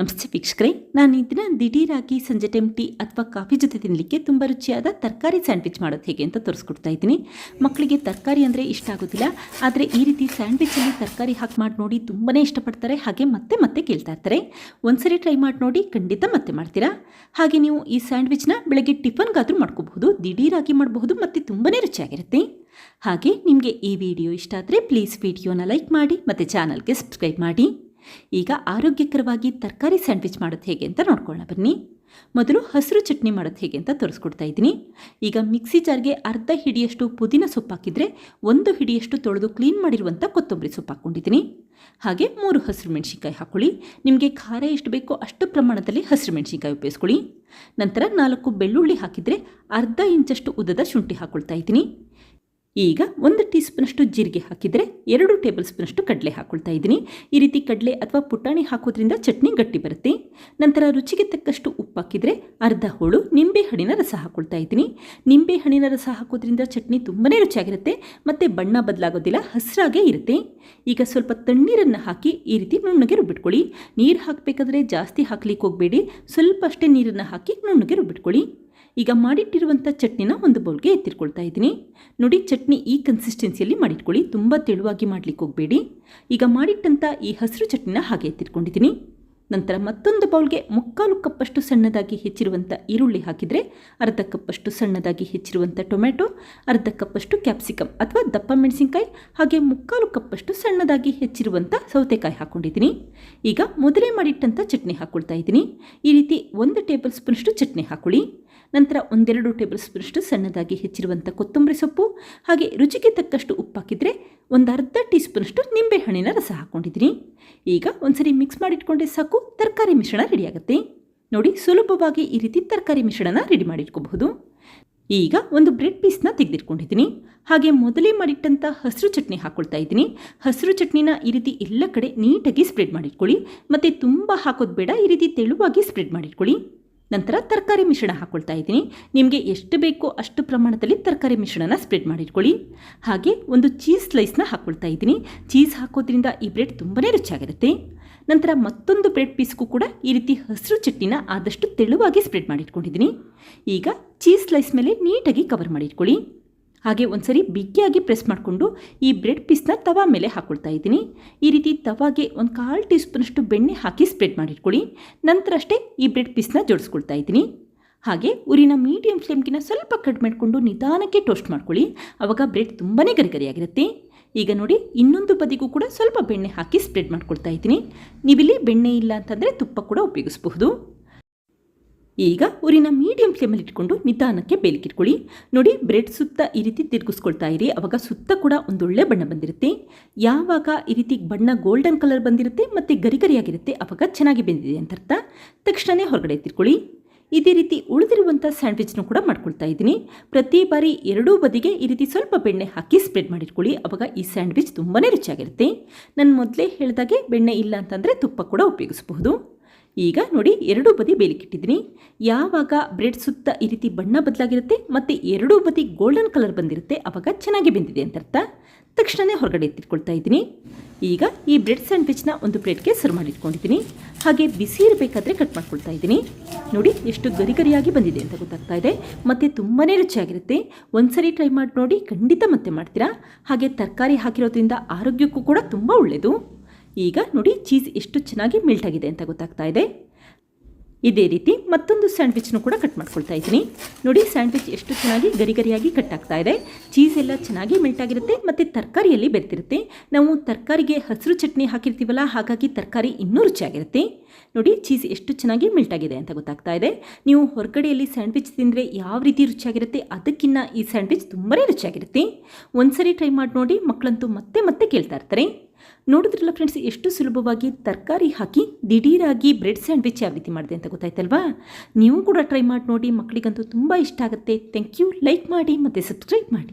ನಮಸ್ತೆ ವೀಕ್ಷಕರೇ, ನಾನು ಈ ದಿನ ದಿಢೀರಾಗಿ ಸಂಜೆ ಟೈಮ್ ಟೀ ಅಥವಾ ಕಾಫಿ ಜೊತೆ ತಿನ್ನಲಿಕ್ಕೆ ತುಂಬ ರುಚಿಯಾದ ತರಕಾರಿ ಸ್ಯಾಂಡ್ವಿಚ್ ಮಾಡೋದು ಹೇಗೆ ಅಂತ ತೋರಿಸ್ಕೊಡ್ತಾ ಇದ್ದೀನಿ. ಮಕ್ಕಳಿಗೆ ತರಕಾರಿ ಅಂದರೆ ಇಷ್ಟ ಆಗೋದಿಲ್ಲ, ಆದರೆ ಈ ರೀತಿ ಸ್ಯಾಂಡ್ವಿಚಲ್ಲಿ ತರಕಾರಿ ಹಾಕಿ ಮಾಡಿ ನೋಡಿ ತುಂಬಾ ಇಷ್ಟಪಡ್ತಾರೆ, ಹಾಗೆ ಮತ್ತೆ ಮತ್ತೆ ಕೇಳ್ತಾ ಇರ್ತಾರೆ. ಒಂದ್ಸರಿ ಟ್ರೈ ಮಾಡಿ ನೋಡಿ, ಖಂಡಿತ ಮತ್ತೆ ಮಾಡ್ತೀರಾ? ಹಾಗೆ ನೀವು ಈ ಸ್ಯಾಂಡ್ವಿಚ್ನ ಬೆಳಗ್ಗೆ ಟಿಫನ್ಗಾದರೂ ಮಾಡ್ಕೋಬಹುದು, ದಿಢೀರಾಗಿ ಮಾಡಬಹುದು, ಮತ್ತು ತುಂಬಾ ರುಚಿಯಾಗಿರುತ್ತೆ. ಹಾಗೆ ನಿಮಗೆ ಈ ವಿಡಿಯೋ ಇಷ್ಟ ಆದರೆ ಪ್ಲೀಸ್ ವಿಡಿಯೋನ ಲೈಕ್ ಮಾಡಿ, ಮತ್ತು ಚಾನಲ್ಗೆ ಸಬ್ಸ್ಕ್ರೈಬ್ ಮಾಡಿ. ಈಗ ಆರೋಗ್ಯಕರವಾಗಿ ತರಕಾರಿ ಸ್ಯಾಂಡ್ವಿಚ್ ಮಾಡೋದು ಹೇಗೆ ಅಂತ ನೋಡ್ಕೊಳ್ಳೋಣ. ಬನ್ನಿ. ಮೊದಲು ಹಸಿರು ಚಟ್ನಿ ಮಾಡೋದು ಹೇಗೆ ಅಂತ ತೋರಿಸ್ಕೊಡ್ತಾ ಇದ್ದೀನಿ. ಈಗ ಮಿಕ್ಸಿ ಜಾರ್ಗೆ ಅರ್ಧ ಹಿಡಿಯಷ್ಟು ಪುದೀನ ಸೊಪ್ಪು ಹಾಕಿದರೆ ಒಂದು ಹಿಡಿಯಷ್ಟು ತೊಳೆದು ಕ್ಲೀನ್ ಮಾಡಿರುವಂಥ ಕೊತ್ತಂಬರಿ ಸೊಪ್ಪು ಹಾಕ್ಕೊಂಡಿದ್ದೀನಿ. ಹಾಗೆ ಮೂರು ಹಸಿರು ಮೆಣಸಿನ್ಕಾಯಿ ಹಾಕ್ಕೊಳ್ಳಿ ನಿಮಗೆ ಖಾರ ಎಷ್ಟು ಬೇಕೋ ಅಷ್ಟು ಪ್ರಮಾಣದಲ್ಲಿ ಹಸಿರು ಮೆಣಸಿನ್ಕಾಯಿ ಉಪಯೋಗಿಸ್ಕೊಳ್ಳಿ. ನಂತರ ನಾಲ್ಕು ಬೆಳ್ಳುಳ್ಳಿ ಹಾಕಿದರೆ ಅರ್ಧ ಇಂಚಷ್ಟು ಉದ್ದದ ಶುಂಠಿ ಹಾಕ್ಕೊಳ್ತಾ ಇದ್ದೀನಿ. ಈಗ ಒಂದು ಟೀ ಸ್ಪೂನಷ್ಟು ಜೀರಿಗೆ ಹಾಕಿದರೆ ಎರಡು ಟೇಬಲ್ ಸ್ಪೂನಷ್ಟು ಕಡಲೆ ಹಾಕ್ಕೊಳ್ತಾ ಇದ್ದೀನಿ. ಈ ರೀತಿ ಕಡಲೆ ಅಥವಾ ಪುಟಾಣಿ ಹಾಕೋದ್ರಿಂದ ಚಟ್ನಿ ಗಟ್ಟಿ ಬರುತ್ತೆ. ನಂತರ ರುಚಿಗೆ ತಕ್ಕಷ್ಟು ಉಪ್ಪು ಹಾಕಿದರೆ ಅರ್ಧ ಹೋಳು ನಿಂಬೆ ಹಣ್ಣಿನ ರಸ ಹಾಕ್ಕೊಳ್ತಾ ಇದ್ದೀನಿ. ನಿಂಬೆ ಹಣ್ಣಿನ ರಸ ಹಾಕೋದ್ರಿಂದ ಚಟ್ನಿ ತುಂಬಾ ರುಚಿಯಾಗಿರುತ್ತೆ ಮತ್ತು ಬಣ್ಣ ಬದಲಾಗೋದಿಲ್ಲ, ಹಸಿರಾಗೇ ಇರುತ್ತೆ. ಈಗ ಸ್ವಲ್ಪ ತಣ್ಣೀರನ್ನು ಹಾಕಿ ಈ ರೀತಿ ನುಣ್ಣಗೆ ರುಬ್ಬಿಟ್ಕೊಳ್ಳಿ. ನೀರು ಹಾಕಬೇಕಾದ್ರೆ ಜಾಸ್ತಿ ಹಾಕ್ಲಿಕ್ಕೆ ಹೋಗಬೇಡಿ. ಸ್ವಲ್ಪ ಅಷ್ಟೇ ನೀರನ್ನು ಹಾಕಿ ನುಣ್ಣಗೆ ರುಬ್ಬಿಟ್ಕೊಳ್ಳಿ. ಈಗ ಮಾಡಿಟ್ಟಿರುವಂಥ ಚಟ್ನಿನ ಒಂದು ಬೌಲ್ಗೆ ಎತ್ತಿಟ್ಕೊಳ್ತಾ ಇದ್ದೀನಿ. ನೋಡಿ ಚಟ್ನಿ ಈ ಕನ್ಸಿಸ್ಟೆನ್ಸಿಯಲ್ಲಿ ಮಾಡಿಟ್ಕೊಳ್ಳಿ. ತುಂಬ ತೆಳುವಾಗಿ ಮಾಡಲಿಕ್ಕೆ ಹೋಗಬೇಡಿ. ಈಗ ಮಾಡಿಟ್ಟಂಥ ಈ ಹಸಿರು ಚಟ್ನಿನ ಹಾಗೆ ಎತ್ತಿಟ್ಕೊಂಡಿದ್ದೀನಿ. ನಂತರ ಮತ್ತೊಂದು ಬೌಲ್ಗೆ ಮುಕ್ಕಾಲು ಕಪ್ಪಷ್ಟು ಸಣ್ಣದಾಗಿ ಹೆಚ್ಚಿರುವಂಥ ಈರುಳ್ಳಿ ಹಾಕಿದರೆ ಅರ್ಧ ಕಪ್ಪಷ್ಟು ಸಣ್ಣದಾಗಿ ಹೆಚ್ಚಿರುವಂಥ ಟೊಮೆಟೊ ಅರ್ಧ ಕಪ್ಪಷ್ಟು ಕ್ಯಾಪ್ಸಿಕಮ್ ಅಥವಾ ದಪ್ಪ ಮೆಣಸಿನ್ಕಾಯಿ, ಹಾಗೆ ಮುಕ್ಕಾಲು ಕಪ್ಪಷ್ಟು ಸಣ್ಣದಾಗಿ ಹೆಚ್ಚಿರುವಂಥ ಸೌತೆಕಾಯಿ ಹಾಕ್ಕೊಂಡಿದ್ದೀನಿ ಈಗ ಮೊದಲೇ ಮಾಡಿಟ್ಟಂಥ ಚಟ್ನಿ ಹಾಕ್ಕೊಳ್ತಾ ಇದ್ದೀನಿ. ಈ ರೀತಿ ಒಂದು ಟೇಬಲ್ ಸ್ಪೂನಷ್ಟು ಚಟ್ನಿ ಹಾಕ್ಕೊಳ್ಳಿ ನಂತರ ಒಂದೆರಡು ಟೇಬಲ್ ಸ್ಪೂನಷ್ಟು ಸಣ್ಣದಾಗಿ ಹೆಚ್ಚಿರುವಂಥ ಕೊತ್ತಂಬರಿ ಸೊಪ್ಪು, ಹಾಗೆ ರುಚಿಗೆ ತಕ್ಕಷ್ಟು ಉಪ್ಪು ಹಾಕಿದರೆ ಒಂದು ಅರ್ಧ ಟೀ ಸ್ಪೂನಷ್ಟು ನಿಂಬೆಹಣ್ಣಿನ ರಸ ಹಾಕ್ಕೊಂಡಿದ್ದೀನಿ. ಈಗ ಒಂದ್ಸರಿ ಮಿಕ್ಸ್ ಮಾಡಿಟ್ಕೊಂಡೆ ಸಾಕು, ತರಕಾರಿ ಮಿಶ್ರಣ ರೆಡಿಯಾಗುತ್ತೆ ನೋಡಿ, ಸುಲಭವಾಗಿ ಈ ರೀತಿ ತರಕಾರಿ ಮಿಶ್ರಣ ರೆಡಿ ಮಾಡಿಟ್ಕೋಬಹುದು. ಈಗ ಒಂದು ಬ್ರೆಡ್ ಪೀಸ್ನ ತೆಗೆದಿಟ್ಕೊಂಡಿದ್ದೀನಿ. ಹಾಗೆ ಮೊದಲೇ ಮಾಡಿಟ್ಟಂಥ ಹಸಿರು ಚಟ್ನಿ ಹಾಕ್ಕೊಳ್ತಾ ಇದ್ದೀನಿ. ಹಸಿರು ಚಟ್ನಿನ ಈ ರೀತಿ ಎಲ್ಲ ಕಡೆ ನೀಟಾಗಿ ಸ್ಪ್ರೆಡ್ ಮಾಡಿಟ್ಕೊಳ್ಳಿ. ಮತ್ತು ತುಂಬ ಹಾಕೋದು ಬೇಡ, ಈ ರೀತಿ ತೆಳುವಾಗಿ ಸ್ಪ್ರೆಡ್ ಮಾಡಿಟ್ಕೊಳ್ಳಿ. ನಂತರ ತರಕಾರಿ ಮಿಶ್ರಣ ಹಾಕ್ಕೊಳ್ತಾ ಇದ್ದೀನಿ. ನಿಮಗೆ ಎಷ್ಟು ಬೇಕೋ ಅಷ್ಟು ಪ್ರಮಾಣದಲ್ಲಿ ತರಕಾರಿ ಮಿಶ್ರಣನ ಸ್ಪ್ರೆಡ್ ಮಾಡಿಟ್ಕೊಳ್ಳಿ. ಹಾಗೆ ಒಂದು ಚೀಸ್ ಸ್ಲೈಸ್ನ ಹಾಕ್ಕೊಳ್ತಾ ಇದ್ದೀನಿ. ಚೀಸ್ ಹಾಕೋದ್ರಿಂದ ಈ ಬ್ರೆಡ್ ತುಂಬಾ ರುಚಿಯಾಗಿರುತ್ತೆ. ನಂತರ ಮತ್ತೊಂದು ಬ್ರೆಡ್ ಪೀಸ್ಗೂ ಕೂಡ ಈ ರೀತಿ ಹಸಿರು ಚಟ್ನಿನ ಆದಷ್ಟು ತೆಳುವಾಗಿ ಸ್ಪ್ರೆಡ್ ಮಾಡಿಟ್ಕೊಂಡಿದ್ದೀನಿ. ಈಗ ಚೀಸ್ ಸ್ಲೈಸ್ ಮೇಲೆ ನೀಟಾಗಿ ಕವರ್ ಮಾಡಿಟ್ಕೊಳ್ಳಿ. ಹಾಗೆ ಒಂದ್ಸರಿ ಬಿಗಿಯಾಗಿ ಪ್ರೆಸ್ ಮಾಡಿಕೊಂಡು ಈ ಬ್ರೆಡ್ ಪೀಸ್ನ ತವಾ ಮೇಲೆ ಹಾಕ್ಕೊಳ್ತಾ ಇದ್ದೀನಿ. ಈ ರೀತಿ ತವಾಗೆ ಒಂದು ಕಾಲು ಟೀ ಸ್ಪೂನಷ್ಟು ಬೆಣ್ಣೆ ಹಾಕಿ ಸ್ಪ್ರೆಡ್ ಮಾಡಿಟ್ಕೊಳ್ಳಿ. ನಂತರ ಅಷ್ಟೇ ಈ ಬ್ರೆಡ್ ಪೀಸ್ನ ಜೋಡಿಸ್ಕೊಳ್ತಾ ಇದ್ದೀನಿ. ಹಾಗೆ ಉರಿನ ಮೀಡಿಯಂ ಫ್ಲೇಮ್ಗಿನ ಸ್ವಲ್ಪ ಕಡಿಮೆ ಮಾಡಿಕೊಂಡು ನಿಧಾನಕ್ಕೆ ಟೋಸ್ಟ್ ಮಾಡ್ಕೊಳ್ಳಿ. ಆವಾಗ ಬ್ರೆಡ್ ತುಂಬಾ ಗರಿಗರಿಯಾಗಿರುತ್ತೆ. ಈಗ ನೋಡಿ ಇನ್ನೊಂದು ಬದಿಗೂ ಕೂಡ ಸ್ವಲ್ಪ ಬೆಣ್ಣೆ ಹಾಕಿ ಸ್ಪ್ರೆಡ್ ಮಾಡ್ಕೊಳ್ತಾ ಇದ್ದೀನಿ. ನೀವಿಲ್ಲಿ ಬೆಣ್ಣೆ ಇಲ್ಲ ಅಂತಂದರೆ ತುಪ್ಪ ಕೂಡ ಉಪಯೋಗಿಸಬಹುದು. ಈಗ ಉರಿನ ಮೀಡಿಯಂ ಫ್ಲೇಮಲ್ಲಿ ಇಟ್ಕೊಂಡು ನಿಧಾನಕ್ಕೆ ಬೇಲಿಕಿಟ್ಕೊಳ್ಳಿ. ನೋಡಿ ಬ್ರೆಡ್ ಸುತ್ತ ಈ ರೀತಿ ತಿರುಗಿಸ್ಕೊಳ್ತಾ ಇರಿ. ಅವಾಗ ಸುತ್ತ ಕೂಡ ಒಂದೊಳ್ಳೆ ಬಣ್ಣ ಬಂದಿರುತ್ತೆ. ಯಾವಾಗ ಈ ರೀತಿ ಬಣ್ಣ ಗೋಲ್ಡನ್ ಕಲರ್ ಬಂದಿರುತ್ತೆ ಮತ್ತು ಗರಿಗರಿಯಾಗಿರುತ್ತೆ, ಅವಾಗ ಚೆನ್ನಾಗಿ ಬೆಂದಿದೆ ಅಂತ ಅರ್ಥ. ತಕ್ಷಣವೇ ಹೊರಗಡೆ ತಿರ್ಕೊಳ್ಳಿ ಇದೇ ರೀತಿ ಉಳಿದಿರುವಂಥ ಸ್ಯಾಂಡ್ವಿಚ್ನೂ ಕೂಡ ಮಾಡ್ಕೊಳ್ತಾ ಇದ್ದೀನಿ. ಪ್ರತಿ ಬಾರಿ ಎರಡೂ ಬದಿಗೆ ಈ ರೀತಿ ಸ್ವಲ್ಪ ಬೆಣ್ಣೆ ಹಾಕಿ ಸ್ಪ್ರೆಡ್ ಮಾಡಿಟ್ಕೊಳ್ಳಿ. ಅವಾಗ ಈ ಸ್ಯಾಂಡ್ವಿಚ್ ತುಂಬಾ ರುಚಿಯಾಗಿರುತ್ತೆ. ನಾನು ಮೊದಲೇ ಹೇಳಿದಾಗೆ ಬೆಣ್ಣೆ ಇಲ್ಲ ಅಂತಂದರೆ ತುಪ್ಪ ಕೂಡ ಉಪಯೋಗಿಸಬಹುದು. ಈಗ ನೋಡಿ ಎರಡೂ ಬದಿ ಬೇಲಿಕ್ಕಿಟ್ಟಿದ್ದೀನಿ. ಯಾವಾಗ ಬ್ರೆಡ್ ಸುತ್ತ ಈ ರೀತಿ ಬಣ್ಣ ಬದಲಾಗಿರುತ್ತೆ ಮತ್ತು ಎರಡೂ ಬದಿ ಗೋಲ್ಡನ್ ಕಲರ್ ಬಂದಿರುತ್ತೆ ಆವಾಗ ಚೆನ್ನಾಗಿ ಬೆಂದಿದೆ ಅಂತ ಅರ್ಥ ತಕ್ಷಣವೇ ಹೊರಗಡೆ ಎತ್ತಿಟ್ಕೊಳ್ತಾ ಇದ್ದೀನಿ. ಈಗ ಈ ಬ್ರೆಡ್ ಸ್ಯಾಂಡ್ವಿಚ್ನ ಒಂದು ಪ್ಲೇಟ್ಗೆ ಸರ್ವ್ ಮಾಡಿಟ್ಕೊಂಡಿದ್ದೀನಿ. ಹಾಗೆ ಬಿಸಿ ಇರಬೇಕಾದ್ರೆ ಕಟ್ ಮಾಡ್ಕೊಳ್ತಾ ಇದ್ದೀನಿ. ನೋಡಿ ಎಷ್ಟು ಗರಿ ಗರಿಯಾಗಿ ಬಂದಿದೆ ಅಂತ ಗೊತ್ತಾಗ್ತಾ ಇದೆ. ಮತ್ತು ತುಂಬಾ ರುಚಿಯಾಗಿರುತ್ತೆ. ಒಂದ್ಸರಿ ಟ್ರೈ ಮಾಡಿ ನೋಡಿ ಖಂಡಿತ ಮತ್ತೆ ಮಾಡ್ತೀರಾ. ಹಾಗೆ ತರಕಾರಿ ಹಾಕಿರೋದ್ರಿಂದ ಆರೋಗ್ಯಕ್ಕೂ ಕೂಡ ತುಂಬ ಒಳ್ಳೆಯದು ಈಗ ನೋಡಿ ಚೀಸ್ ಎಷ್ಟು ಚೆನ್ನಾಗಿ ಮಿಲ್ಟ್ ಆಗಿದೆ ಅಂತ ಗೊತ್ತಾಗ್ತಾ ಇದೆ. ಇದೇ ರೀತಿ ಮತ್ತೊಂದು ಸ್ಯಾಂಡ್ವಿಚ್ನು ಕೂಡ ಕಟ್ ಮಾಡ್ಕೊಳ್ತಾ ಇದ್ದೀನಿ. ನೋಡಿ ಸ್ಯಾಂಡ್ವಿಚ್ ಎಷ್ಟು ಚೆನ್ನಾಗಿ ಗರಿ ಗರಿಯಾಗಿ ಕಟ್ ಆಗ್ತಾ ಇದೆ. ಚೀಸ್ ಎಲ್ಲ ಚೆನ್ನಾಗಿ ಮಿಲ್ಟ್ ಆಗಿರುತ್ತೆ ಮತ್ತು ತರಕಾರಿಯಲ್ಲಿ ಬೆರೆತಿರುತ್ತೆ. ನಾವು ತರಕಾರಿಗೆ ಹಸಿರು ಚಟ್ನಿ ಹಾಕಿರ್ತೀವಲ್ಲ, ಹಾಗಾಗಿ ತರಕಾರಿ ಇನ್ನೂ ರುಚಿಯಾಗಿರುತ್ತೆ. ನೋಡಿ ಚೀಸ್ ಎಷ್ಟು ಚೆನ್ನಾಗಿ ಮಿಲ್ಟ್ ಆಗಿದೆ ಅಂತ ಗೊತ್ತಾಗ್ತಾ ಇದೆ. ನೀವು ಹೊರಗಡೆಯಲ್ಲಿ ಸ್ಯಾಂಡ್ವಿಚ್ ತಿಂದರೆ ಯಾವ ರೀತಿ ರುಚಿಯಾಗಿರುತ್ತೆ ಅದಕ್ಕಿಂತ ಈ ಸ್ಯಾಂಡ್ವಿಚ್ ತುಂಬಾ ರುಚಿಯಾಗಿರುತ್ತೆ. ಒಂದ್ಸರಿ ಟ್ರೈ ಮಾಡಿ ನೋಡಿ, ಮಕ್ಕಳಂತೂ ಮತ್ತೆ ಮತ್ತೆ ಕೇಳ್ತಾ ಇರ್ತಾರೆ. ನೋಡಿದ್ರಲ್ಲ ಫ್ರೆಂಡ್ಸ್ ಎಷ್ಟು ಸುಲಭವಾಗಿ ತರಕಾರಿ ಹಾಕಿ ದಿಢೀರಾಗಿ ಬ್ರೆಡ್ ಸ್ಯಾಂಡ್ವಿಚ್ ಯಾವ ರೀತಿ ಮಾಡಿದೆ ಅಂತ ಗೊತ್ತಾಯ್ತಲ್ವಾ? ನೀವು ಕೂಡ ಟ್ರೈ ಮಾಡಿ ನೋಡಿ, ಮಕ್ಕಳಿಗಂತೂ ತುಂಬ ಇಷ್ಟ ಆಗುತ್ತೆ. ಥ್ಯಾಂಕ್ ಯು ಲೈಕ್ ಮಾಡಿ ಮತ್ತು ಸಬ್ಸ್ಕ್ರೈಬ್ ಮಾಡಿ.